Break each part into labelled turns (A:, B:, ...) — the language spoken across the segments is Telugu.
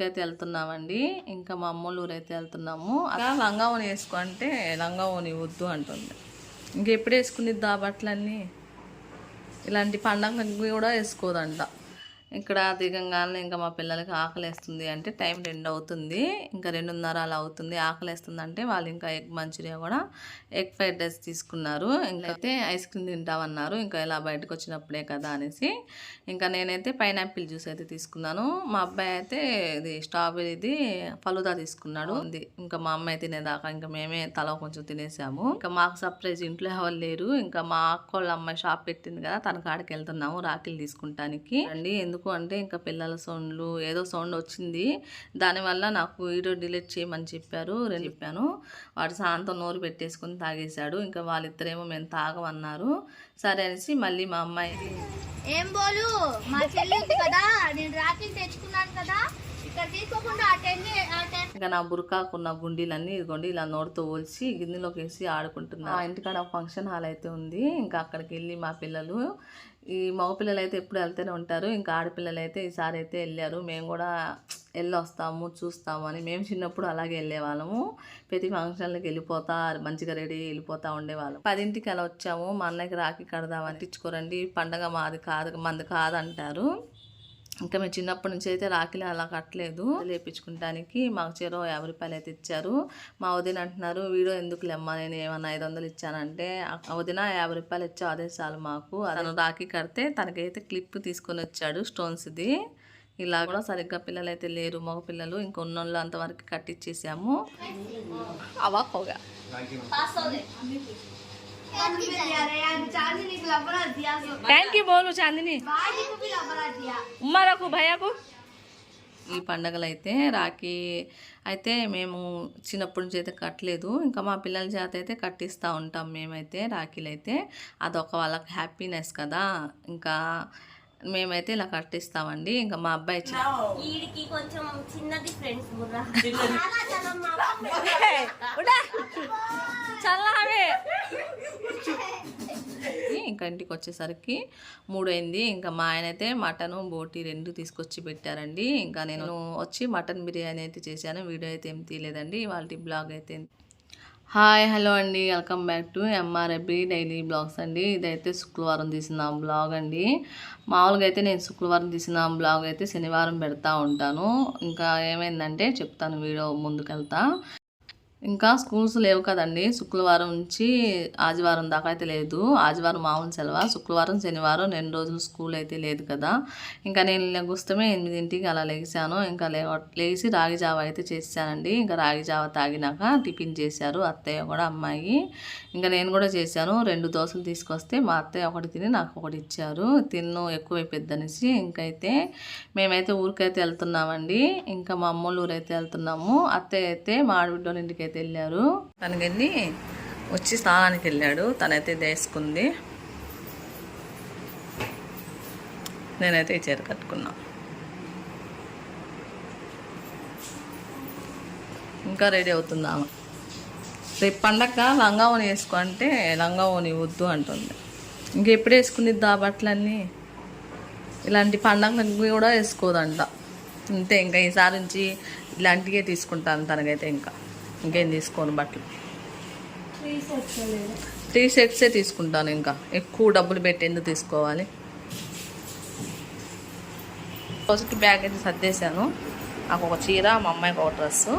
A: అయితే వెళ్తున్నామండి. ఇంకా మా అమ్మోళ్ళ ఊరు అయితే వెళ్తున్నాము. అలా లంగావోని వేసుకో అంటే ఓని వద్దు అంటుంది. ఇంకెప్పుడు వేసుకుని ఆ బట్టలన్నీ? ఇలాంటి పండగ కూడా వేసుకోదంట. ఇక్కడ దిగంగానే ఇంకా మా పిల్లలకి ఆకలేస్తుంది అంటే టైం రెండు అవుతుంది. ఇంకా రెండున్నర అలా అవుతుంది. ఆకలేస్తుంది అంటే వాళ్ళు ఇంకా ఎగ్ మంచూరియా కూడా ఎగ్ ఫ్రైడ్ రైస్ తీసుకున్నారు. ఇంకైతే అయితే ఐస్ క్రీమ్ తింటామన్నారు. ఇంకా ఇలా బయటకు వచ్చినప్పుడే కదా అనేసి. ఇంకా నేనైతే పైనాపిల్ జ్యూస్ అయితే తీసుకున్నాను. మా అబ్బాయి అయితే ఇది స్ట్రాబెర్రీది ఫలుదా తీసుకున్నాడు. ఉంది. ఇంకా మా అమ్మాయి తినేదాకా ఇంకా మేమే తల కొంచెం తినేసాము. ఇంకా మాకు సర్ప్రైజ్ ఇంట్లో ఎవరు లేరు. ఇంకా మా అక్క వాళ్ళ అమ్మాయి షాప్ పెట్టింది కదా తన కాడికి వెళ్తున్నాము రాఖీలు తీసుకుంటానికి. అండి ఎందుకు అంటే ఇంకా పిల్లల సౌండ్లు ఏదో సౌండ్ వచ్చింది. దానివల్ల నాకు వీడియో డిలీట్ చేయమని చెప్పారు. నేను చెప్పాను. వాడు సాయంత్రం నోరు పెట్టేసుకుని తాగేశాడు. ఇంకా వాళ్ళిద్దరేమో మేము తాగమన్నారు. సరే అనేసి మళ్ళీ మా అమ్మాయి
B: ఏం బోలు? మా చెల్లి కదా. నేను రాఖీ తెచ్చుకున్నాను కదా.
A: ఇంకా నా బురకాకున్న గుండీలన్నీ ఇదిగోండి ఇలా నోరుతో పోల్చి గిన్నెలోకి వేసి ఆడుకుంటున్నా ఇంటికాడ ఫంక్షన్ హాల్ అయితే ఉంది. ఇంకా అక్కడికి వెళ్ళి మా పిల్లలు ఈ మగపిల్లలు అయితే ఎప్పుడు వెళ్తూనే ఉంటారు. ఇంకా ఆడపిల్లలు అయితే ఈసారి అయితే వెళ్ళారు. మేము కూడా వెళ్ళి వస్తాము చూస్తాము అని మేము చిన్నప్పుడు అలాగే వెళ్ళేవాళ్ళము. ప్రతి ఫంక్షన్లకి వెళ్ళిపోతా మంచిగా రెడీ వెళ్ళిపోతా ఉండేవాళ్ళం. పదింటికి అలా వచ్చాము. మా అన్నయ్యకి రాఖీ కడదామని తెచ్చుకోరండి పండగ మాది కాదు మంది కాదంటారు. ఇంకా మేము చిన్నప్పటి నుంచి అయితే రాఖీలు అలా కట్టలేదు. లేపించుకుంటానికి మాకు చెరో యాభై రూపాయలు అయితే ఇచ్చారు. మా వదిన అంటున్నారు వీడియో ఎందుకు లెమ్మ నేను ఏమన్నా ఐదు వందలు ఇచ్చానంటే ఆ వదిన యాభై రూపాయలు ఇచ్చా అదే చాలు మాకు. తను రాఖీ కడితే తనకైతే క్లిప్ తీసుకొని వచ్చాడు స్టోన్స్ది. ఇలా కూడా సరిగ్గా పిల్లలు అయితే లేరు మగ పిల్లలు ఇంకొన్న వాళ్ళు అంతవరకు కట్టించేసాము అవాకోగా థ్యాంక్ యూ బోలు చాందిని. ఉమ్మారకు భయాకు ఈ పండగలు అయితే రాఖీ అయితే మేము చిన్నప్పటి నుంచి అయితే కట్టలేదు. ఇంకా మా పిల్లల చేత అయితే కట్టిస్తూ ఉంటాం మేమైతే రాఖీలు అయితే అదొక వాళ్ళకి హ్యాపీనెస్ కదా. ఇంకా మేమైతే ఇలా కట్టిస్తామండి. ఇంకా మా అబ్బాయి
B: కొంచెం చిన్నది ఫ్రెండ్స్ బుర్రా
A: చల్లావే. ఇంకా ఇంటికి వచ్చేసరికి మూడైంది. ఇంకా మా ఆయన అయితే మటన్ బోటి రెండు తీసుకొచ్చి పెట్టారండి. ఇంకా నేను వచ్చి మటన్ బిర్యానీ అయితే చేశాను. వీడియో అయితే ఏం తీయలేదండి. వాళ్ళ బ్లాగ్ అయితే హాయ్ హలో అండి. Welcome back to MRAB daily blogs అండి. ఇదైతే శుక్రవారం తీసిన బ్లాగ్ అండి. మామూలుగా అయితే నేను శుక్రవారం తీసిన బ్లాగ్ అయితే శనివారం పెడతా ఉంటాను. ఇంకా ఏమైందంటే చెప్తాను వీడియో ముందుకెళ్తా. ఇంకా స్కూల్స్ లేవు కదండి. శుక్రవారం నుంచి ఆదివారం దాకా అయితే లేదు. ఆదివారం మామూలు సెలవు? శుక్రవారం శనివారం రెండు రోజులు స్కూల్ అయితే లేదు కదా. ఇంకా నేను లెగుస్తమే ఎనిమిదింటికి అలా లెగిసాను ఇంకా లేచి రాగి జావ అయితే చేశానండి. ఇంకా రాగి జావ తాగినాక టిఫిన్ చేశారు అత్తయ్య కూడా అమ్మాయి. ఇంకా నేను కూడా చేశాను. రెండు దోశలు తీసుకొస్తే మా అత్తయ్య ఒకటి తిని నాకు ఒకటి ఇచ్చారు. తిన్ను ఎక్కువైపోద్ది అనేసి ఇంకైతే మేమైతే ఊరికైతే వెళ్తున్నామండి. ఇంకా మా అమ్మ ఊరు అయితే వెళ్తున్నాము. అత్తయ్య అయితే మా ఆడబిడ్డోళ్ళ ఇంటికి అయితే వెళ్ళారు తనకి వచ్చి స్నానానికి వెళ్ళాడు. తనైతే వేసుకుంది నేనైతే ఈ చీర కట్టుకున్నా. ఇంకా రెడీ అవుతుందామా రేపు పండగ లంగావోని వేసుకో అంటే లంగావోని వద్దు అంటుంది. ఇంకెప్పుడు వేసుకునిద్ది ఆ బట్టలన్నీ? ఇలాంటి పండగలకు కూడా వేసుకోదంట. అంతే ఇంకా ఈసారి నుంచి ఇలాంటివే తీసుకుంటాను తనకైతే ఇంకా. ఇంకేం తీసుకోను బట్టలు? త్రీ సెట్సే తీసుకుంటాను ఇంకా. ఎక్కువ డబ్బులు పెట్టి ఎందుకు తీసుకోవాలి? రోజుకి బ్యాగ్ అయితే సర్దేశాను. నాకు ఒక చీర మా అమ్మాయికి ఒక డ్రెస్సు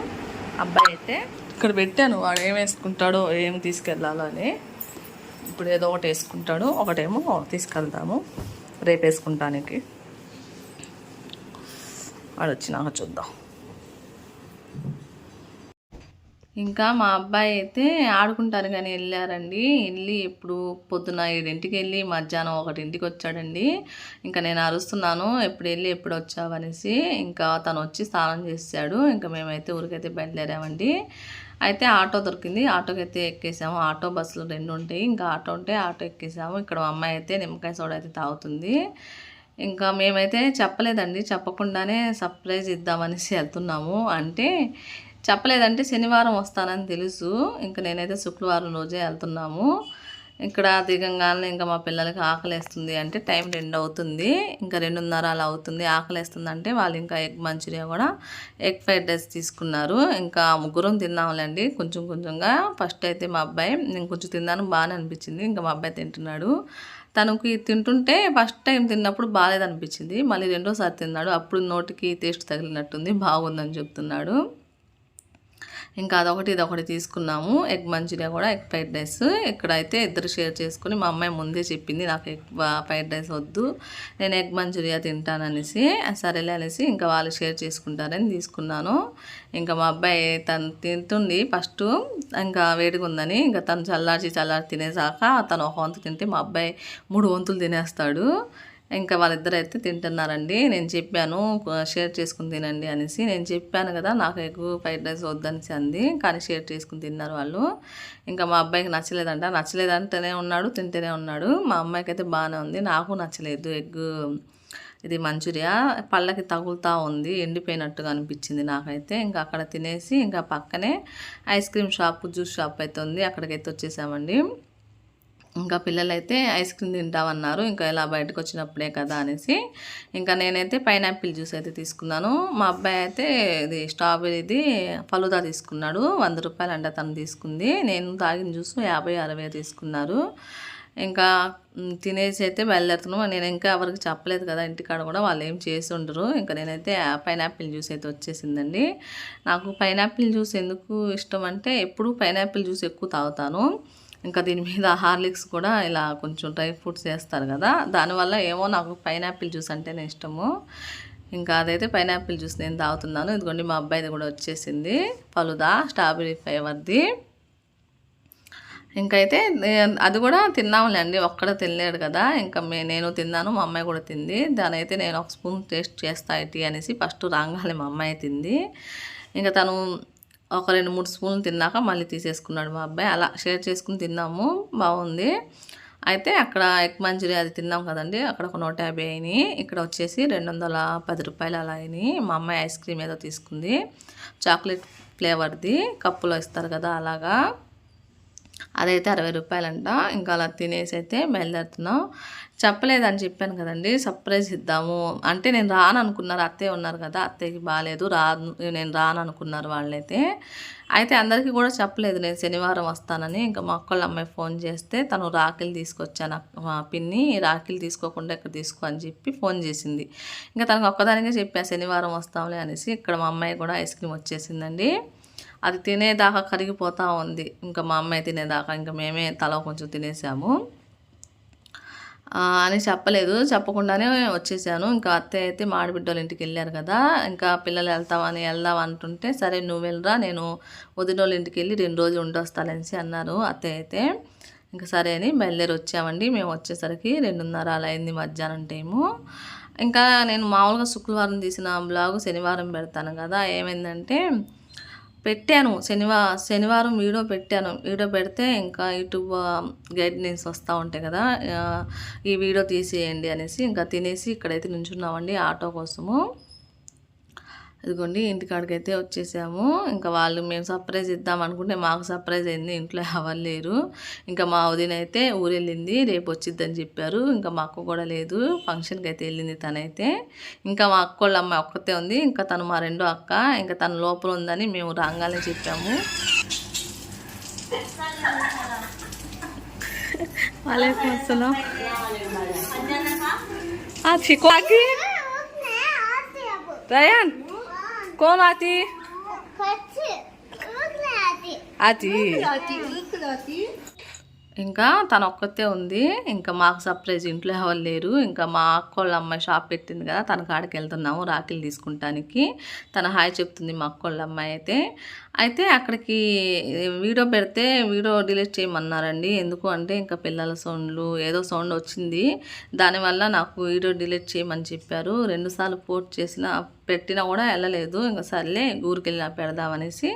A: అబ్బాయి అయితే ఇక్కడ పెట్టాను. వాడు ఏం వేసుకుంటాడో ఏం తీసుకెళ్ళాలో అని. ఇప్పుడు ఏదో ఒకటి వేసుకుంటాడు. ఒకటేమో తీసుకెళ్తాము. రేపు వేసుకుంటానికి. వాడు వచ్చినాక చూద్దాం. ఇంకా మా అబ్బాయి అయితే ఆడుకుంటారు కానీ వెళ్ళారండి. వెళ్ళి ఇప్పుడు పొద్దున ఏడింటికి వెళ్ళి మధ్యాహ్నం ఒకటింటికి వచ్చాడండి. ఇంకా నేను అరుస్తున్నాను ఎప్పుడు వెళ్ళి ఎప్పుడు వచ్చావనేసి ఇంకా తను వచ్చి స్నానం చేశాడు. ఇంకా మేమైతే ఊరికైతే బయలుదేరామండి. అయితే ఆటో దొరికింది. ఆటోకి అయితే ఎక్కేసాము. ఆటో బస్సులు రెండు ఉంటాయి. ఇంకా ఆటో ఉంటే ఆటో ఎక్కేసాము. ఇక్కడ అమ్మాయి అయితే నిమ్మకాయ సోడా అయితే తాగుతుంది. ఇంకా మేమైతే చెప్పలేదండి. చెప్పకుండానే సర్ప్రైజ్ ఇద్దామనేసి వెళ్తున్నాము. అంటే చెప్పలేదంటే శనివారం వస్తానని తెలుసు. ఇంకా నేనైతే శుక్రవారం రోజే వెళ్తున్నాము. ఇక్కడ దిగంగానే ఇంకా మా పిల్లలకి ఆకలేస్తుంది అంటే టైం రెండు అవుతుంది. ఇంకా రెండున్నర అలా అవుతుంది. ఆకలేస్తుంది అంటే వాళ్ళు ఇంకా ఎగ్ మంచూరియా కూడా ఎగ్ ఫ్రైడ్ రైస్ తీసుకున్నారు. ఇంకా ముగ్గురం తిన్నాములేండి కొంచెం కొంచెంగా. ఫస్ట్ అయితే మా అబ్బాయి నేను కొంచెం తిన్నాను బాగానే అనిపించింది. ఇంకా మా అబ్బాయి తింటున్నాడు. తనకి తింటుంటే ఫస్ట్ టైం తిన్నప్పుడు బాగాలేదనిపించింది. మళ్ళీ రెండోసారి తిన్నాడు. అప్పుడు నోటికి టేస్ట్ తగిలినట్టుంది. బాగుందని చెప్తున్నాడు. ఇంకా అదొకటి ఇదొకటి తీసుకున్నాము. ఎగ్ మంచూరియా కూడా ఎగ్ ఫ్రైడ్ రైస్. ఇక్కడైతే ఇద్దరు షేర్ చేసుకుని మా అమ్మాయి ముందే చెప్పింది నాకు ఎగ్ ఫ్రైడ్ రైస్ వద్దు నేను ఎగ్ మంచూరియా తింటాననేసి. సరేలే అనేసి ఇంకా వాళ్ళు షేర్ చేసుకుంటారని తీసుకున్నాను. ఇంకా మా అబ్బాయి తను తింటుంది ఫస్ట్. ఇంకా వేడిగా ఉందని ఇంకా తను చల్లార్చి చల్లారి తినేసాక తను ఒక వంతు తింటే మా అబ్బాయి మూడు వంతులు తినేస్తాడు. ఇంకా వాళ్ళిద్దరు అయితే తింటున్నారండి. నేను చెప్పాను షేర్ చేసుకుని తినండి అనేసి. నేను చెప్పాను కదా నాకు ఎక్కువ ఫ్రైడ్ రైస్ వద్దనేసి అంది. కానీ షేర్ చేసుకుని తిన్నారు వాళ్ళు. ఇంకా మా అబ్బాయికి నచ్చలేదంట. నచ్చలేదంటేనే ఉన్నాడు తింటేనే ఉన్నాడు. మా అమ్మాయికి అయితే బాగానే ఉంది. నాకు నచ్చలేదు ఎగ్. ఇది మంచూరియా. పళ్ళకి తగులుతూ ఉంది. ఎండిపోయినట్టుగా అనిపించింది నాకైతే. ఇంకా అక్కడ తినేసి ఇంకా పక్కనే ice cream shop juice shop అయితే ఉంది. అక్కడికైతే వచ్చేసామండి. ఇంకా పిల్లలైతే ఐస్ క్రీమ్ తింటామన్నారు. ఇంకా ఇలా బయటకు వచ్చినప్పుడే కదా అనేసి. ఇంకా నేనైతే పైనాపిల్ జ్యూస్ అయితే తీసుకున్నాను. మా అబ్బాయి అయితే ఇది స్ట్రాబెర్రీది ఫలుదా తీసుకున్నాడు. వంద రూపాయలు అంట తను తీసుకుంది. నేను తాగిన జ్యూస్ యాభై అరవై తీసుకున్నారు. ఇంకా తినేసి అయితే బయలుదేరుతున్నాం. నేను ఇంకా ఎవరికి చెప్పలేదు కదా ఇంటికాడ కూడా వాళ్ళు ఏం చేసి ఉండరు. ఇంకా నేనైతే పైనాపిల్ జ్యూస్ అయితే వచ్చేసిందండి. నాకు పైనాపిల్ జ్యూస్ ఎందుకు ఇష్టం అంటే ఎప్పుడు పైనాపిల్ జ్యూస్ ఎక్కువ తాగుతాను. ఇంకా దీని మీద హార్లిక్స్ కూడా ఇలా కొంచెం డ్రై ఫ్రూట్స్ వేస్తారు కదా. దానివల్ల ఏమో నాకు పైనాపిల్ జ్యూస్ అంటేనే ఇష్టము. ఇంకా అదైతే పైనాపిల్ జ్యూస్ నేను తాగుతున్నాను. ఇదిగోండి మా అబ్బాయిది కూడా వచ్చేసింది. ఫలుదా స్ట్రాబెరీ ఫ్లేవర్ది. ఇంకైతే అయితే అది కూడా తిన్నాములేండి ఒక్కడ తినలేడు కదా. ఇంకా మే నేను తిన్నాను మా అమ్మాయి కూడా తింది. దాని అయితే నేను ఒక స్పూన్ టేస్ట్ చేస్తా ఇటీ అనేసి ఫస్ట్ రాగానే మా అమ్మాయి తింది. ఇంకా తను ఒక రెండు మూడు స్పూన్లు తిన్నాక మళ్ళీ తీసేసుకున్నాడు మా అబ్బాయి. అలా షేర్ చేసుకుని తిన్నాము. బాగుంది. అయితే అక్కడ ఎగ్ మంచూరియా అది తిన్నాం కదండి. అక్కడ ఒక నూట యాభై అయినాయి. ఇక్కడ వచ్చేసి రెండు వందల పది రూపాయలు అలా అయినాయి. మా అమ్మాయి ఐస్ క్రీమ్ ఏదో తీసుకుంది. చాక్లెట్ ఫ్లేవర్ది. కప్పులో ఇస్తారు కదా అలాగా. అదైతే అరవై రూపాయలంట. ఇంకా అలా తినేసి అయితే బయలుదేరుతున్నాం. చెప్పలేదని చెప్పాను కదండి సర్ప్రైజ్ ఇద్దాము. అంటే నేను రాను అనుకున్నారు అత్తయ్య ఉన్నారు కదా అత్తయ్యకి బాగాలేదు రాను నేను రాను అనుకున్నారు వాళ్ళైతే. అయితే అందరికీ కూడా చెప్పలేదు నేను శనివారం వస్తానని. ఇంకా మా అక్కళ్ళ అమ్మాయి ఫోన్ చేస్తే తను రాఖీలు తీసుకొచ్చాను మా పిన్ని రాఖీలు తీసుకోకుండా ఇక్కడ తీసుకో అని చెప్పి ఫోన్ చేసింది. ఇంకా తనకు ఒక్కదానికే చెప్పా శనివారం వస్తాంలే అనేసి. ఇక్కడ మా అమ్మాయి కూడా ఐస్ క్రీమ్ వచ్చేసిందండి. అది తినేదాకా కరిగిపోతూ ఉంది. ఇంకా మా అమ్మాయి తినేదాకా ఇంకా మేమే తల కొంచెం తినేసాము. అని చెప్పలేదు. చెప్పకుండానే వచ్చేసాను. ఇంకా అత్తయ్య అయితే మాడిబిడ్డోళ్ళ ఇంటికి వెళ్ళారు కదా. ఇంకా పిల్లలు వెళ్తామని వెళ్దాం అంటుంటే సరే నువ్వు వెళ్ళరా నేను వదినోళ్ళ ఇంటికి వెళ్ళి రెండు రోజులు ఉండొస్తానని అన్నారు అత్తయ్య అయితే. ఇంకా సరే అని బయలుదేరి వచ్చామండి. మేము వచ్చేసరికి రెండున్నర అలా అయింది మధ్యాహ్నం టైము. ఇంకా నేను మామూలుగా శుక్రవారం తీసిన బ్లాగ్ శనివారం పెడతాను కదా. ఏమైందంటే పెట్టాను. శనివా శనివారం వీడియో పెట్టాను. వీడియో పెడితే ఇంకా యూట్యూబ్ గైడ్లైన్స్ వస్తూ ఉంటాయి కదా. ఈ వీడియో తీసేయండి అనేసి ఇంకా తినేసి ఇక్కడైతే నుంచున్నామండి ఆటో కోసము. అదిగోండి ఇంటికాడికైతే వచ్చేసాము ఇంకా వాళ్ళు మేము సర్ప్రైజ్ ఇద్దాం అనుకుంటే మాకు సర్ప్రైజ్ అయింది ఇంట్లో ఎవరు లేరు ఇంకా మా వదినైతే ఊరెళ్ళింది రేపు వచ్చిద్దని చెప్పారు ఇంకా మా అక్క కూడా లేదు ఫంక్షన్కి అయితే వెళ్ళింది తనైతే ఇంకా మా అక్క వాళ్ళ అమ్మాయి ఒక్కతే ఉంది ఇంకా తను మా రెండో అక్క ఇంకా తన లోపల ఉందని మేము రాగానే చెప్పాము వాళ్ళకి వస్తున్నాం రయాన్ कौन आती आती ఇంకా తను ఒక్కతే ఉంది ఇంకా మాకు సర్ప్రైజ్ ఇంట్లో ఎవరు లేరు ఇంకా మా అక్క వాళ్ళ అమ్మాయి షాప్ పెట్టింది కదా తన కాడికి వెళ్తున్నాము రాఖీలు తీసుకుంటానికి తన హాయ్ చెప్తుంది మా అక్క వాళ్ళ అమ్మాయి అయితే అయితే అక్కడికి వీడియో పెడితే వీడియో డిలీట్ చేయమన్నారండి. ఎందుకు అంటే ఇంకా పిల్లల సౌండ్లు ఏదో సౌండ్ వచ్చింది. దానివల్ల నాకు వీడియో డిలీట్ చేయమని చెప్పారు. రెండుసార్లు పోస్ట్ చేసిన పెట్టినా కూడా వెళ్ళలేదు. ఇంకా సర్లే ఊరికి వెళ్ళినా పెడదామనేసి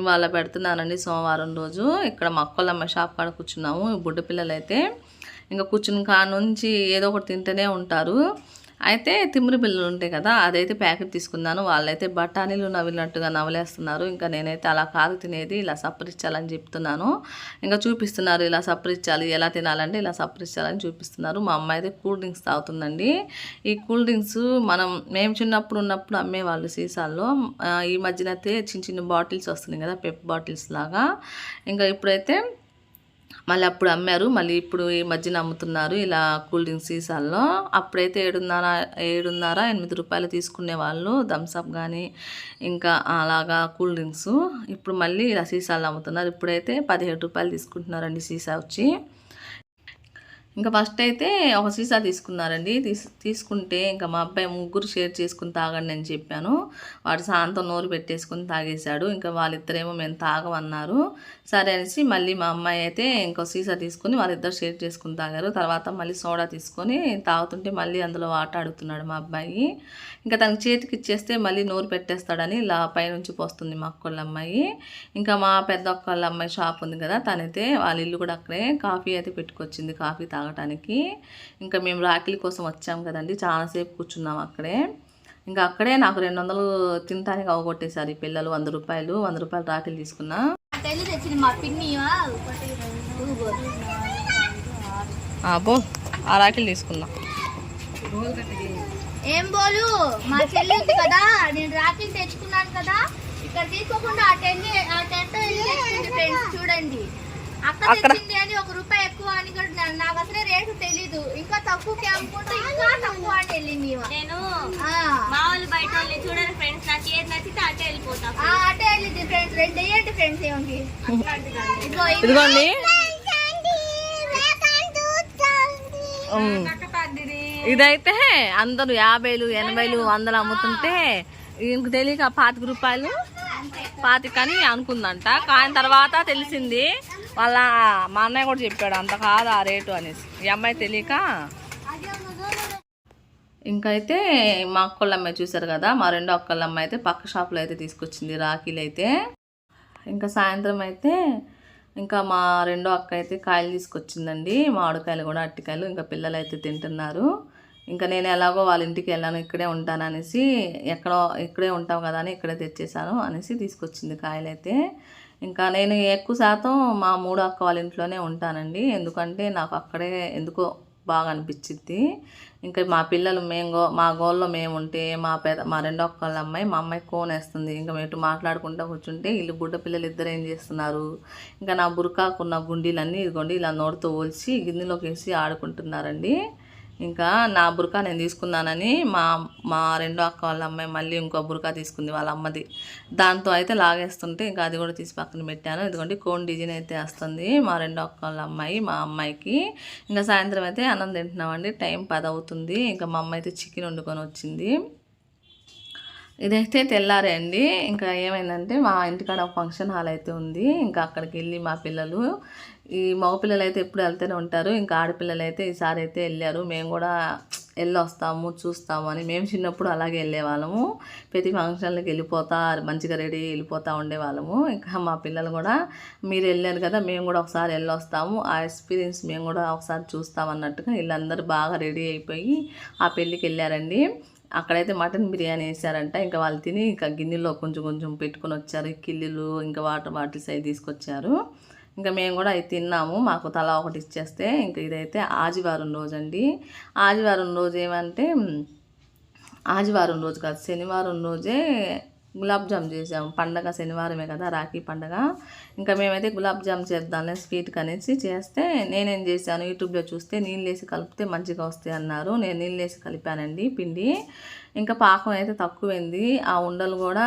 A: ఇవాళ పెడుతున్నానండి సోమవారం రోజు. ఇక్కడ మా అక్కలమ్మ షాప్ కాడ కూర్చున్నాము. బుడ్డ పిల్లలు అయితే ఇంకా కూర్చుని కా నుంచి ఏదో ఒకటి తింటూనే ఉంటారు. అయితే తిమ్మిరి బిళ్ళలు ఉంటాయి కదా అదైతే ప్యాకెట్ తీసుకున్నాను. వాళ్ళైతే బఠానీలు నవ్వినట్టుగా నవలేస్తున్నారు ఇంకా నేనైతే అలా కాదు తినేది ఇలా సప్పరించాలని చెప్తున్నాను. ఇంకా చూపిస్తున్నారు ఇలా సప్పరించాలి ఎలా తినాలంటే ఇలా సప్పరించాలని చూపిస్తున్నారు. మా అమ్మాయి అయితే కూల్ డ్రింక్స్ తాగుతుందండి. ఈ కూల్ డ్రింక్స్ మనం మేము చిన్నప్పుడు ఉన్నప్పుడు అమ్మేవాళ్ళు సీసాల్లో ఈ మధ్యన అయితే చిన్న చిన్న బాటిల్స్ వస్తున్నాయి కదా పెప్ బాటిల్స్ లాగా. ఇంకా ఇప్పుడైతే మళ్ళీ అప్పుడు అమ్మారు మళ్ళీ ఇప్పుడు ఈ మధ్యన అమ్ముతున్నారు ఇలా కూల్ డ్రింక్స్ సీసాల్లో. అప్పుడైతే ఏడున్నర ఏడున్నర ఎనిమిది రూపాయలు తీసుకునే వాళ్ళు థమ్స్అప్ కానీ ఇంకా అలాగా కూల్ డ్రింక్స్. ఇప్పుడు మళ్ళీ ఇలా సీసాలు అమ్ముతున్నారు. ఇప్పుడైతే పదిహేడు రూపాయలు తీసుకుంటున్నారండి సీసా వచ్చి. ఇంకా ఫస్ట్ అయితే ఒక సీసా తీసుకున్నారండి. తీసుకుంటే ఇంకా మా అబ్బాయి ముగ్గురు షేర్ చేసుకుని తాగండి అని చెప్పాను. వాడు సాయంత్రం నోరు పెట్టేసుకుని తాగేశాడు. ఇంకా వాళ్ళిద్దరేమో మేము తాగమన్నారు. సరే అనేసి మళ్ళీ మా అమ్మాయి అయితే ఇంకో సీసా తీసుకుని వాళ్ళిద్దరు షేర్ చేసుకుని తాగారు. తర్వాత మళ్ళీ సోడా తీసుకొని తాగుతుంటే మళ్ళీ అందులో వాట ఆడుతున్నాడు మా అబ్బాయి. ఇంకా తనకి చేతికి ఇచ్చేస్తే మళ్ళీ నోరు పెట్టేస్తాడని ఇలా పైనుంచి పోస్తుంది మా అక్కోళ్ళ అమ్మాయి. ఇంకా మా పెద్ద అక్కోళ్ళ అమ్మాయి షాప్ ఉంది కదా తనైతే వాళ్ళ ఇల్లు కూడా అక్కడే కాఫీ అయితే పెట్టుకొచ్చింది కాఫీ తాగటానికి. ఇంకా మేము రాఖీల కోసం వచ్చాం కదండి చాలాసేపు కూర్చున్నాం అక్కడే. ఇంకా అక్కడే నాకు రెండు వందలు తినటానికి అవగొట్టేశారు ఈ పిల్లలు వంద రూపాయలు వంద రూపాయలు రాఖీలు తీసుకున్నా.
B: తెల్లి తెచ్చింది మా పిన్ని ఒకటి రెండు మూడు.
A: బో ఆ రాఖీలు తీసుకున్నా
B: ఏం బోలు? మా చెల్లి ఉంది కదా నేను రాఖీ తెచ్చుకున్నాను కదా. ఇక్కడ తీసుకోకుండా ఆ టెన్ ఆ ఫ్రెండ్స్ చూడండి. అక్క తెచ్చింది అని ఒక రూపాయి ఎక్కువ అని కూడా నా- నాకు అసలే రేటు తెలీదు. ఇంకా తక్కువకి అమ్ముకుంటే ఇంకా తక్కువ అని వెళ్ళింది.
C: నేను
B: ఆ,
C: మా వాళ్ళు బయట వాళ్ళని చూడండి ఫ్రెండ్స్ నాకు ఏది నచ్చితే అటే
B: అటే వెళ్ళింది ఫ్రెండ్స్. రెండు వేయండి ఫ్రెండ్స్ ఏమిటి.
A: ఇదిగోండి. ఇదైతే అందరూ యాభైలు ఎనభైలు వందలు అమ్ముతుంటే ఇంక తెలియక పాతిక రూపాయలు. పాతిక అని అనుకుందంట. కానీ తర్వాత తెలిసింది వాళ్ళ మా అన్నయ్య కూడా చెప్పాడు అంత కాదు ఆ రేటు అనేసి. ఈ అమ్మాయి తెలియక? ఇంకైతే మా అక్కళ్ళ అమ్మాయి చూసారు కదా మా రెండో అక్కళ్ళ అమ్మాయి అయితే పక్క షాప్లో అయితే తీసుకొచ్చింది రాఖీలు అయితే. ఇంకా సాయంత్రం అయితే ఇంకా మా రెండో అక్క అయితే కాయలు తీసుకొచ్చిందండి మామిడికాయలు కూడా అట్టికాయలు ఇంకా పిల్లలు అయితే తింటున్నారు. ఇంకా నేను ఎలాగో వాళ్ళ ఇంటికి వెళ్ళాను ఇక్కడే ఉంటాను అనేసి ఎక్కడో ఇక్కడే ఉంటాం కదా అని ఇక్కడే తెచ్చేసాను అనేసి తీసుకొచ్చింది కాయలు అయితే ఇంకా నేను ఎక్కువ శాతం మా మూడో అక్క వాళ్ళ ఇంట్లోనే ఉంటానండి. ఎందుకంటే నాకు అక్కడే ఎందుకో బాగా అనిపించిద్ది. ఇంకా మా పిల్లలు మేము గో మా గోల్లో మేము ఉంటే మా పెద్ద మా రెండో ఒక్కళ్ళ అమ్మాయి మా అమ్మాయి కోన్ వేస్తుంది. ఇంకా మేము మాట్లాడుకుంటూ కూర్చుంటే వీళ్ళు బుడ్డ పిల్లలు ఇద్దరు ఏం చేస్తున్నారు? ఇంకా నా బురకాకున్న గుండీలన్నీ ఇదిగోండి ఇలా నోటితో ఓల్చి గిన్నెలోకి వేసి ఆడుకుంటున్నారండి. ఇంకా నా బురకా నేను తీసుకున్నానని మా మా రెండో అక్క వాళ్ళ అమ్మాయి మళ్ళీ ఇంకో బురకా తీసుకుంది వాళ్ళ అమ్మది. దాంతో అయితే లాగేస్తుంటే ఇంకా అది కూడా తీసి పక్కన పెట్టాను. ఎందుకంటే కోన్ డిజైన్ అయితే వస్తుంది మా రెండో అక్క వాళ్ళ అమ్మాయి మా అమ్మాయికి. ఇంకా సాయంత్రం అయితే అన్నం తింటున్నామండి. టైం పది అవుతుంది. ఇంకా మా అమ్మ అయితే చికెన్ వండుకొని వచ్చింది. ఇదైతే తెల్లారే అండి. ఇంకా ఏమైందంటే మా ఇంటికాడ ఒక ఫంక్షన్ హాల్ అయితే ఉంది. ఇంకా అక్కడికి వెళ్ళి మా పిల్లలు ఈ మగపిల్లలు అయితే ఎప్పుడు వెళ్తూనే ఉంటారు. ఇంకా ఆడపిల్లలు అయితే ఈసారి అయితే వెళ్ళారు. మేము కూడా వెళ్ళొస్తాము చూస్తాము అని మేము చిన్నప్పుడు అలాగే వెళ్ళేవాళ్ళము. ప్రతి ఫంక్షన్లకు వెళ్ళిపోతా మంచిగా రెడీ వెళ్ళిపోతూ ఉండేవాళ్ళము. ఇంకా మా పిల్లలు కూడా మీరు వెళ్ళారు కదా మేము కూడా ఒకసారి వెళ్ళొస్తాము. ఆ ఎక్స్పీరియన్స్ మేము కూడా ఒకసారి చూస్తాం అన్నట్టుగా వీళ్ళందరూ బాగా రెడీ అయిపోయి ఆ పెళ్ళికి వెళ్ళారండి. అక్కడైతే మటన్ బిర్యానీ వేసారంట. ఇంకా వాళ్ళు తిని ఇంకా గిన్నెలో కొంచెం కొంచెం పెట్టుకొని వచ్చారు. కిల్లీలు ఇంకా వాటర్ బాటిల్స్ అవి తీసుకొచ్చారు. ఇంకా మేము కూడా అవి తిన్నాము. మాకు తలా ఒకటి ఇచ్చేస్తే ఇంకా ఇదైతే ఆదివారం రోజు అండి ఆదివారం రోజు ఏమంటే ఆదివారం రోజు కాదు శనివారం రోజే గులాబ్ జామ్ చేసాము. పండగ శనివారమే కదా రాఖీ పండగ. ఇంకా మేమైతే గులాబ్ జామ్ చేద్దాంలే స్వీట్కి అనేసి చేస్తే నేనేం చేశాను యూట్యూబ్లో చూస్తే నీళ్ళు వేసి కలిపితే మంచిగా వస్తాయి అన్నారు. నేను నీళ్ళు వేసి కలిపానండి పిండి. ఇంకా పాకం అయితే తక్కువైంది. ఆ ఉండలు కూడా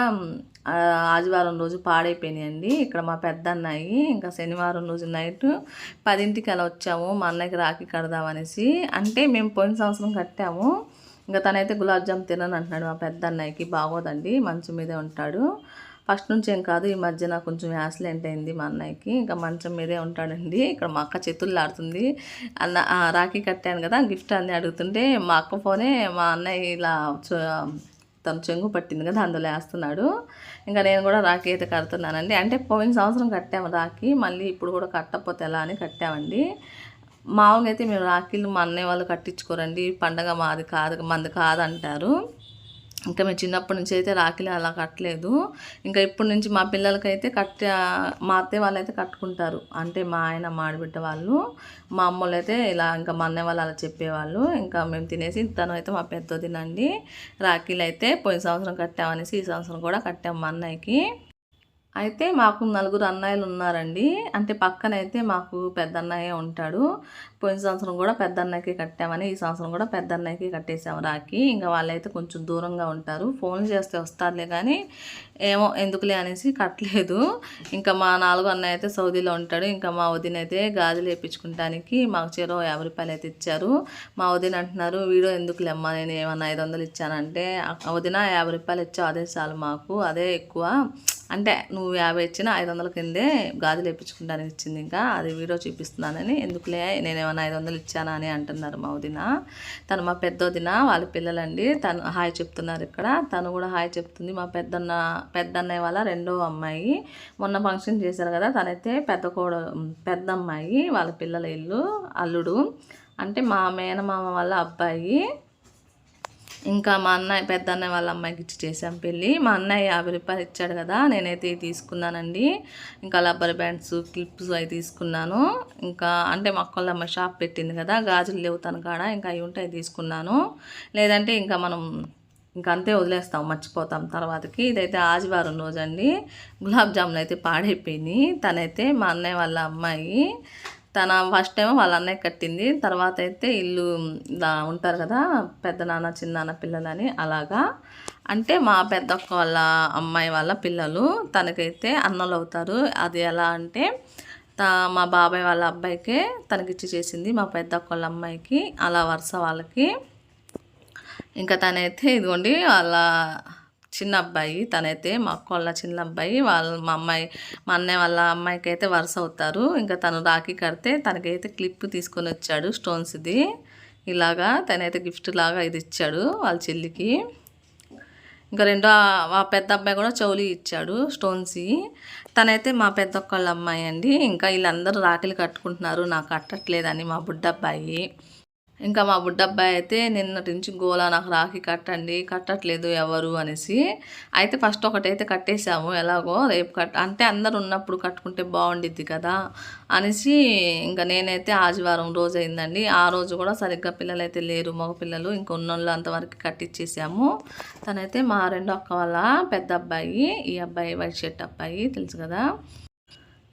A: ఆదివారం రోజు పాడైపోయినాయండి. ఇక్కడ మా పెద్ద అన్నయ్యి ఇంకా శనివారం రోజు నైట్ పదింటికి అలా వచ్చాము. మా అన్నయ్యకి రాఖీ కడదామనేసి అంటే మేము పోయిన సంవత్సరం కట్టాము. ఇంకా తనైతే గులాబ్ జామ్ తినను అంటున్నాడు మా పెద్ద అన్నయ్యకి బాగోదండి మంచం మీదే ఉంటాడు. ఫస్ట్ నుంచి ఏం కాదు ఈ మధ్యన కొంచెం యాక్సిడెంట్ అయింది మా అన్నయ్యకి. ఇంకా మంచం మీదే ఉంటాడండి. ఇక్కడ మా అక్క చేతులు ఆడుతుంది. అన్న రాఖీ కట్టాను కదా గిఫ్ట్ అన్ని అడుగుతుంటే మా అక్క ఫోనే మా అన్నయ్య ఇలా చ- తను చెంగు పట్టింది కదా అందులో వేస్తున్నాడు. ఇంకా నేను కూడా రాఖీ అయితే కడుతున్నానండి. అంటే పోయిన సంవత్సరం కట్టాము రాఖీ మళ్ళీ ఇప్పుడు కూడా కట్టకపోతే ఎలా అని కట్టామండి. మామూలుగా అయితే మేము రాఖీలు మా అన్నయ్య వాళ్ళు కట్టించుకోరండి. పండగ మాది కాదు మంది కాదంటారు. ఇంకా మేము చిన్నప్పటి నుంచి అయితే రాఖీలు అలా కట్టలేదు. ఇంకా ఇప్పటి నుంచి మా పిల్లలకైతే కట్ట మా అత్తయ్య వాళ్ళు అయితే కట్టుకుంటారు. అంటే మా ఆయన మాడిబిడ్డ వాళ్ళు మా అమ్మలు అయితే ఇలా ఇంకా మా అన్నయ్య వాళ్ళు అలా చెప్పేవాళ్ళు. ఇంకా మేము తినేసి తను అయితే మా పెద్ద తినండి రాఖీలు అయితే పోయిన సంవత్సరం కట్టామనేసి ఈ సంవత్సరం కూడా కట్టాం మా అన్నయ్యకి. అయితే మాకు నలుగురు అన్నయ్యలు ఉన్నారండి అంటే పక్కనైతే మాకు పెద్ద అన్నయ్య ఉంటాడు. పోయిన సంవత్సరం కూడా పెద్ద అన్నయ్యకి కట్టామని ఈ సంవత్సరం కూడా పెద్ద అన్నయ్యకి కట్టేసాము రాకి ఇంకా వాళ్ళైతే కొంచెం దూరంగా ఉంటారు. ఫోన్ చేస్తే వస్తారులే కానీ ఏమో ఎందుకులే అనేసి కట్టలేదు. ఇంకా మా నాలుగు అన్నయ్య అయితే సౌదీలో ఉంటాడు. ఇంకా మా వదిన అయితే గాజులు వేయించుకుంటానికి మాకు చెరో యాభై రూపాయలు అయితే ఇచ్చారు. మా వదిన అంటున్నారు వీడియో ఎందుకులేమ్మా నేను ఏమన్నా ఐదు వందలు ఇచ్చానంటే వదిన యాభై రూపాయలు ఇచ్చావు అదే చాలు మాకు అదే ఎక్కువ. అంటే నువ్వు యాభై ఇచ్చిన ఐదు వందల కిందే గాజులు వేయించుకుంటానికి ఇచ్చింది ఇంకా. అది వీడియో చూపిస్తున్నానని ఎందుకులే నేను ఏమైనా ఐదు వందలు ఇచ్చానా అని అంటున్నారు మా వదిన. తను మా పెద్ద వదిన వాళ్ళ పిల్లలండి. తను హాయ్ చెప్తున్నారు ఇక్కడ. తను కూడా హాయ్ చెప్తుంది. మా పెద్దన్న పెద్దన్నయ్య వాళ్ళ రెండో అమ్మాయి. మొన్న ఫంక్షన్ చేశారు కదా తనైతే పెద్ద కోడ పెద్ద అమ్మాయి వాళ్ళ పిల్లల ఇల్లు అల్లుడు. అంటే మా మేనమామ వాళ్ళ అబ్బాయి. ఇంకా మా అన్నయ్య పెద్ద అన్నయ్య వాళ్ళ అమ్మాయికి ఇచ్చి చేసాం పెళ్ళి. మా అన్నయ్య యాభై రూపాయలు ఇచ్చాడు కదా నేనైతే తీసుకున్నానండి. ఇంకా రబ్బర్ బ్యాండ్స్ క్లిప్స్ అవి తీసుకున్నాను. ఇంకా అంటే మా అక్కళ్ళ అమ్మాయి షాప్ పెట్టింది కదా గాజులు లేవు తన కాడ ఇంకా అవి ఉంటాయి తీసుకున్నాను. లేదంటే ఇంకా మనం ఇంకా అంతే వదిలేస్తాం మర్చిపోతాం తర్వాతకి. ఇదైతే ఆదివారం రోజు అండి గులాబ్ జామున్ అయితే పాడైపోయినాయి. తనైతే మా అన్నయ్య వాళ్ళ అమ్మాయి తన ఫస్ట్ టైం వాళ్ళ అన్నయ్య కట్టింది. తర్వాత అయితే ఇల్లు ఇలా ఉంటారు కదా పెద్ద నాన్న చిన్నాన్న పిల్లలని అలాగా. అంటే మా పెద్దక్క వాళ్ళ అమ్మాయి వాళ్ళ పిల్లలు తనకైతే అన్నలు అవుతారు. అది ఎలా అంటే మా బాబాయ్ వాళ్ళ అబ్బాయికే తనకిచ్చి చేసింది మా పెద్దక్క వాళ్ళ అమ్మాయికి అలా వరుస వాళ్ళకి. ఇంకా తనైతే ఇదిగోండి వాళ్ళ చిన్న అబ్బాయి తనైతే మా అక్క వాళ్ళ చిన్న అబ్బాయి వాళ్ళ మా అమ్మాయి మా అన్నయ్య వాళ్ళ అమ్మాయికి అయితే వరుస అవుతారు. ఇంకా తను రాఖీ కడితే తనకైతే క్లిప్ తీసుకొని వచ్చాడు స్టోన్స్ ఇది ఇలాగా తనైతే గిఫ్ట్ లాగా ఇది ఇచ్చాడు వాళ్ళ చెల్లికి. ఇంకా రెండో మా పెద్ద అబ్బాయి కూడా చౌలి ఇచ్చాడు స్టోన్స్ తనైతే మా పెద్ద ఒక్కళ్ళ అమ్మాయి అండి. ఇంకా వీళ్ళందరూ రాఖీలు కట్టుకుంటున్నారు. నాకు కట్టట్లేదని మా బుడ్డ అబ్బాయి. ఇంకా మా బుడ్డబ్బాయి అయితే నిన్నటి నుంచి గోలా నాకు రాఖీ కట్టండి కట్టట్లేదు ఎవరు అనేసి అయితే ఫస్ట్ ఒకటైతే కట్టేశాము. ఎలాగో రేపు కట్ అంటే అందరు ఉన్నప్పుడు కట్టుకుంటే బాగుండిద్ది కదా అనేసి ఇంకా నేనైతే ఆదివారం రోజు అయిందండి. ఆ రోజు కూడా సరిగ్గా పిల్లలు అయితే లేరు మగ పిల్లలు ఇంకా ఉన్నోళ్ళు అంతవరకు కట్టించేసాము తనైతే మా రెండో అక్క వాళ్ళ పెద్ద అబ్బాయి ఈ అబ్బాయి వైట్ షర్ట్ అబ్బాయి తెలుసు కదా.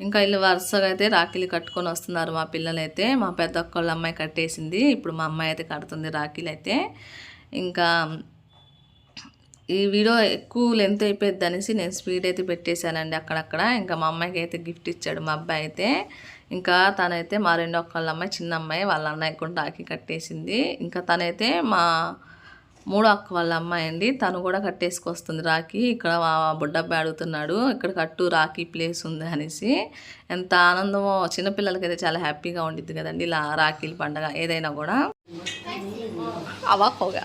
A: ఇంకా ఇల్లు వరుసగా అయితే రాఖీలు కట్టుకొని వస్తున్నారు మా పిల్లలైతే. మా పెద్ద ఒక్కళ్ళ అమ్మాయి కట్టేసింది. ఇప్పుడు మా అమ్మాయి అయితే కడుతుంది రాఖీలు అయితే ఇంకా ఈ వీడియో ఎక్కువ లెంత్ అయిపోయింది అనేసి నేను స్పీడ్ అయితే పెట్టేశానండి అక్కడక్కడ. ఇంకా మా అమ్మాయికి అయితే గిఫ్ట్ ఇచ్చాడు మా అబ్బాయి అయితే. ఇంకా తనైతే మా రెండు ఒక్కళ్ళ అమ్మాయి చిన్న అమ్మాయి వాళ్ళ అన్నయ్య కూడా రాఖీ కట్టేసింది. ఇంకా తనైతే మా మూడో అక్క వాళ్ళ అమ్మాయి అండి. తను కూడా కట్టేసుకొస్తుంది రాఖీ. ఇక్కడ మా బుడ్డబ్బాయి అడుగుతున్నాడు ఇక్కడ కట్టు రాఖీ ప్లేస్ ఉంది అనేసి. ఎంత ఆనందమో చిన్నపిల్లలకైతే చాలా హ్యాపీగా ఉండిద్ది కదండి ఇలా రాఖీల పండగ. ఏదైనా కూడా. అవాకోగా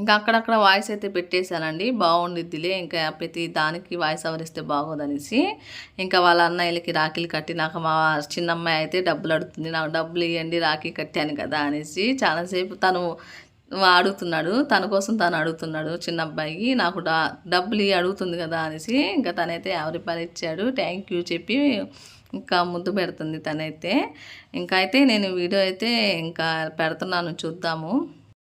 A: ఇంకా అక్కడక్కడ వాయిస్ అయితే పెట్టేశానండి. బాగుండిద్దిలే. ఇంకా ప్రతి దానికి వాయిస్ అవరిస్తే బాగోదనేసి. ఇంకా వాళ్ళ అన్నయ్యలకి రాఖీలు కట్టి నాకు మా చిన్నమ్మాయి అయితే డబ్బులు అడుగుతుంది. నాకు డబ్బులు ఇవ్వండి రాఖీ కట్టాను కదా అనేసి చాలాసేపు తను అడుగుతున్నాడు. తన కోసం తను అడుగుతున్నాడు చిన్న అబ్బాయికి నాకు డా డబ్బులు అడుగుతుంది కదా అనేసి ఇంకా తనైతే యాభై రూపాయలు ఇచ్చాడు. థ్యాంక్ యూ చెప్పి ఇంకా ముద్దు పెడుతుంది తనైతే. ఇంకా అయితే నేను వీడియో అయితే ఇంకా పెడుతున్నాను చూద్దాము.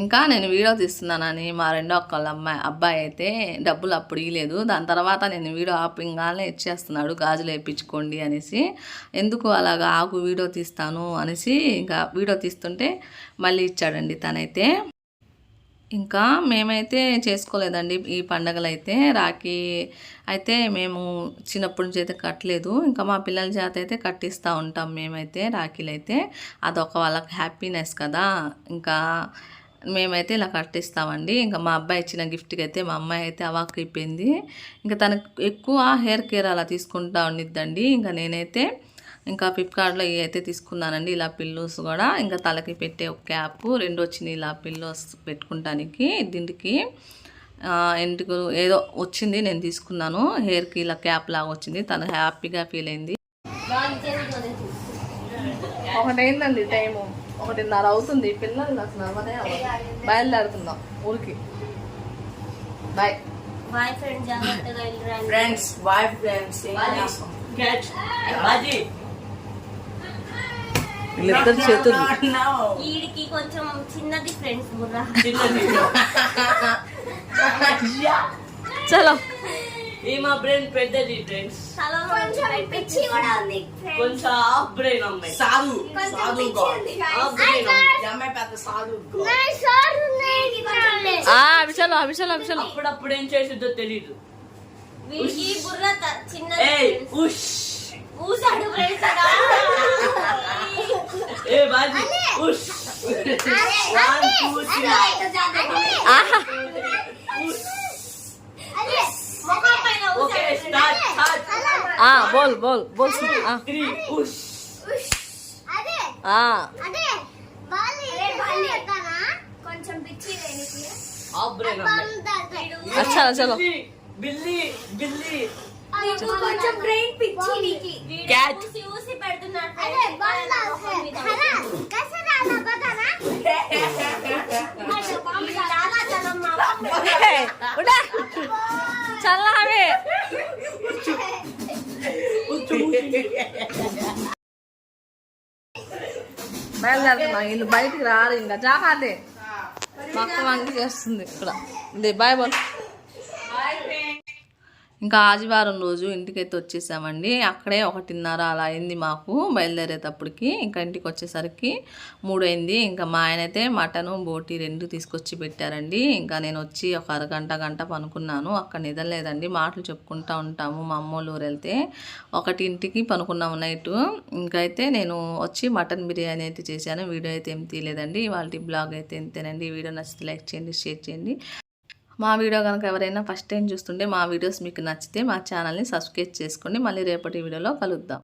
A: ఇంకా నేను వీడియో తీస్తున్నానని మా రెండో ఒక్కళ్ళ అమ్మాయి అబ్బాయి అయితే డబ్బులు అప్పుడు ఇవ్వలేదు దాని తర్వాత నేను వీడియో ఆపింగానే ఇచ్చేస్తున్నాడు గాజులు వేయించుకోండి అనేసి. ఎందుకు అలాగా ఆకు వీడియో తీస్తాను అనేసి ఇంకా వీడియో తీస్తుంటే మళ్ళీ ఇచ్చాడండి తనైతే. ఇంకా మేమైతే చేసుకోలేదండి ఈ పండగలు అయితే రాఖీ అయితే మేము చిన్నప్పటి నుంచి అయితే కట్టలేదు. ఇంకా మా పిల్లల చేత అయితే కట్టిస్తూ ఉంటాం మేమైతే రాఖీలు అయితే అదొక వాళ్ళకి హ్యాపీనెస్ కదా. ఇంకా మేమైతే ఇలా కట్టిస్తామండి. ఇంకా మా అబ్బాయి ఇచ్చిన గిఫ్ట్కి అయితే మా అమ్మాయి అయితే అవాక్ అయిపోయింది. ఇంకా తనకు ఎక్కువ హెయిర్ కేర్ అలా తీసుకుంటా ఉండిద్దండి. ఇంకా నేనైతే ఇంకా ఫ్లిప్కార్ట్లో ఇవి అయితే తీసుకున్నానండి. ఇలా పిల్లోస్ కూడా. ఇంకా తలకి పెట్టే ఒక క్యాప్ రెండు వచ్చినాయి ఇలా పిల్లోస్ పెట్టుకుంటానికి దీనికి. ఎందుకు ఏదో వచ్చింది నేను తీసుకున్నాను. హెయిర్కి ఇలా క్యాప్ లాగా వచ్చింది. తను హ్యాపీగా ఫీల్ అయింది. ఒకటైందండి టైము. ఒకటిన్నర అవుతుంది. పిల్లలు నాకు నవ్వనే బయలుదేరుతున్నాం ఊరికి.
C: Bye
D: bye friends friends bye friends
A: వీళ్ళిద్దరు చేతులు.
C: వీడికి కొంచెం చిన్నది ఫ్రెండ్స్
A: చలో.
E: ఈ మా బ్రెయిన్ పెద్దది ఫ్రెండ్స్
C: కొంచెం పిచ్చి కూడా ఉంది.
E: కొంచెం ఆఫ్ బ్రెయిన్ అమ్మాయి.
D: సాధు. సాధు
E: ఆఫ్ బ్రెయిన్ అమ్మాయి.
D: పెద్ద
A: సాధు అభిషాలు అభిషాలు అభిషాలు
E: అప్పుడప్పుడు ఏం చేసిద్దో తెలీదు. ఏ బాజీ. ఉష్.
C: పైన
E: ఓకే
C: ఊసాడు
E: స్టార్ట్ స్టార్ట్
A: ఆ బోల్ బోల్ బోల్ ఆ,
E: త్రీ ఉష్
A: ఆ
B: కొంచెం పిచ్చి లేనికి
E: హాఫ్ బ్రెయిన్ అమ్మాయి
A: అచ్చా చలో
E: బిల్లి బిల్లి
B: కొంచెం బ్రెయిన్ పిచ్చి నీకి
E: Cat.
C: ఊసి ఊసి పెడుతున్నాడు
B: అరే
C: friends.
B: బందా
C: ముఖం మీద.
B: कैसे रहना बताना
C: చాలా చాలా మా
A: ఉండా చల్లావే బయలుదేరుతున్నాం వీళ్ళు బయటికి రారు ఇంకా జాకాదే పక్క వంకి చేస్తుంది ఇక్కడ ఇది బాయ్ బోల్ ఇంకా ఆదివారం రోజు ఇంటికైతే వచ్చేసామండి. అక్కడే ఒకటిన్నర అలా అయింది మాకు. బయలుదేరేటప్పటికి ఇంకా ఇంటికి వచ్చేసరికి మూడు అయింది ఇంకా మా ఆయన అయితే మటను బోటి రెండు తీసుకొచ్చి పెట్టారండి. ఇంకా నేను వచ్చి ఒక అరగంట గంట పనుకున్నాను. అక్కడ నిద్రలేదండి. మాటలు చెప్పుకుంటా ఉంటాము మా అమ్మోళ్ళు ఊరు వెళ్తే ఒకటి ఇంటికి పనుకున్నాము నైట్. ఇంకైతే నేను వచ్చి మటన్ బిర్యానీ అయితే చేశాను. వీడియో అయితే ఏం తీయలేదండి. వాళ్ళ బ్లాగ్ అయితే ఎంతేనండి వీడియో నచ్చితే లైక్ చేయండి షేర్ చేయండి. మా వీడియో కనుక ఎవరైనా ఫస్ట్ టైం చూస్తుంటే మా వీడియోస్ మీకు నచ్చితే మా ఛానల్ని సబ్స్క్రైబ్ చేసుకోండి. మళ్ళీ రేపటి వీడియోలో కలుద్దాం.